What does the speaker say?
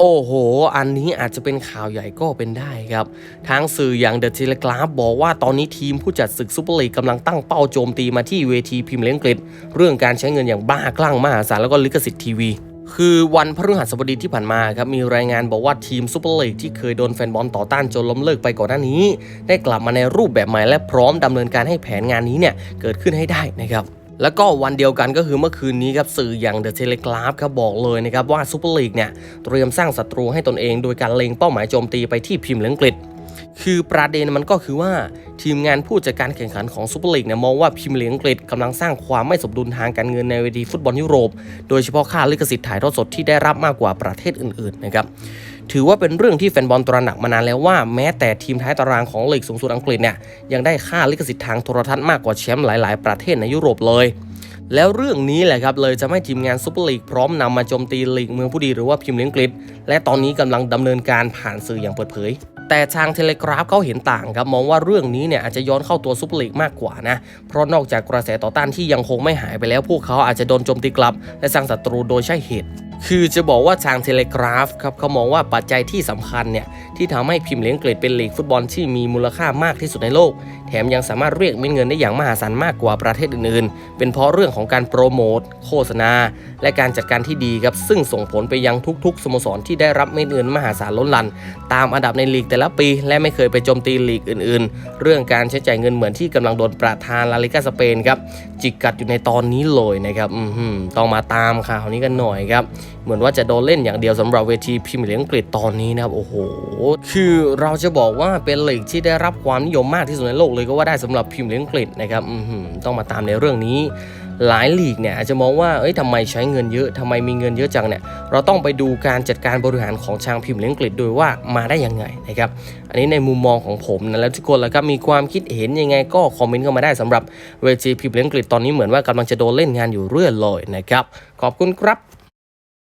โอ้โห อันนี้อาจจะเป็นข่าวใหญ่ก็เป็นได้ครับ ทางสื่ออย่างเดอะ e ท e กราฟบอกว่าตอนนี้ทีมผู้จัดศึกซูเปอร์ลีกกำลังตั้งเป้าโจมตีมาที่เวทีพรีเมียร์ลีกอังกฤษเรื่องการใช้เงินอย่างบ้าคลั่งมหาศาลแล้วก็ลิขสิทธิ์ทีวีคือวันพฤหัสบดีที่ผ่านมาครับมีรายงานบอกว่าทีมซูเปอร์ลีกที่เคยโดนแฟนบอลต่อต้านจนล้มเลิกไปก่อนหน้านี้ ได้กลับมาในรูปแบบใหม่และพร้อมดำเนินการให้แผนงานนี้เนี่ยเกิดขึ้นให้ได้นะครับ แล้วก็วันเดียวกันก็คือเมื่อคืนนี้ครับสื่ออย่างเดอะเทเลกราฟครับบอกเลยนะครับว่าซูเปอร์ลีกเนี่ยเตรียมสร้างศัตรูให้ตนเอง โดยการเล็งเป้าหมายโจมตีไปที่พิมพ์อังกฤษคือประเด็นมันก็คือว่าทีมงานผู้จัดการแข่งขันของซูเปอร์ลีกเนี่ยมองว่าพิมพ์ลีกอังกฤษกำลังสร้างความไม่สมดุลทางการเงินในเวทีฟุตบอลยุโรป โดยเฉพาะค่าลิขสิทธิ์ถ่ายทอดสดที่ได้รับมากกว่าประเทศอื่นๆนะครับ ถือว่าเป็นเรื่องที่แฟนบอลตระหนักมานานแล้วว่าแม้แต่ทีมท้ายตารางของลีกสูงสุดอังกฤษเนี่ยยังได้ค่าลิขสิทธิ์ทางโทรทัศน์มากกว่าแชมป์หลาย ๆ ประเทศในยุโรปเลย แล้วเรื่องนี้แหละครับเลยจะให้ทีมงานซูเปอร์ลีกพร้อมนำมาโจมตีลีกเมืองผู้ดีหรือว่าพิมพ์ลีกอังกฤษและตอนนี้กำลังดำเนินการผ่านสื่ออย่างเปิดเผยแต่ทางเทเลกราฟเขาเห็นต่างครับมองว่าเรื่องนี้เนี่ยอาจจะย้อนเข้าตัวซูเปอร์ลีกมากกว่านะ เพราะนอกจากกระแสต่อต้านที่ยังคงไม่หายไปแล้วพวกเขาอาจจะโดนโจมตีกลับ และสร้างศัตรูโดยใช่เหตุ คือจะบอกว่าทางเทเลกราฟครับเขามองว่าปัจจัยที่สำคัญเนี่ยที่ทำให้พิมพ์เลี้ยงเกรดเป็นลีกฟุตบอลที่มีมูลค่ามากที่สุดในโลก แถมยังสามารถเรียกเม็ดเงินได้อย่างมหาศาลมากกว่าประเทศอื่นๆ เป็นเพราะเรื่องของการโปรโมทโฆษณา และการจัดการที่ดีครับซึ่งส่งผลไปยังทุกๆสโมสรที่ได้รับเม็ดเงินมหาศาลล้นลัน ตามอันดับในลีกแต่ละปี และไม่เคยไปโจมตีลีกอื่น ๆ เรื่องการใช้จ่ายเงินเหมือนที่กำลังโดนประธานลาลิกาสเปนครับจิกกัดอยู่ในตอนนี้เลยนะครับอือหือต้องมาตามข่าวนี้กันหน่อยครับเหมือนว่าจะโดนเล่นอย่างเดียวสำหรับเวทีพรีเมียร์ลีกอังกฤษตอนนี้นะครับโอ้โหคือเราจะบอกว่าเป็นลีกที่ได้รับความนิยมมากที่สุดในโลกเลยก็ว่าได้สำหรับพรีเมียร์ลีกอังกฤษนะครับต้องมาตามในเรื่องนี้หลายลีกเนี่ยอาจจะมองว่า เอ้ยทำไมใช้เงินเยอะทำไมมีเงินเยอะจังเนี่ย เราต้องไปดูการจัดการบริหารของทางพิมพ์ลีกอังกฤษโดยว่ามาได้ยังไงนะครับ อันนี้ในมุมมองของผมนะแล้วทุกคนแล้วก็มีความคิดเห็นยังไงก็คอมเมนต์เข้ามาได้สำหรับเวทีพิมพ์ลีกอังกฤษตอนนี้เหมือนว่ากำลังจะโดนเล่นงานอยู่เรื่อยเลยนะครับ ขอบคุณครับ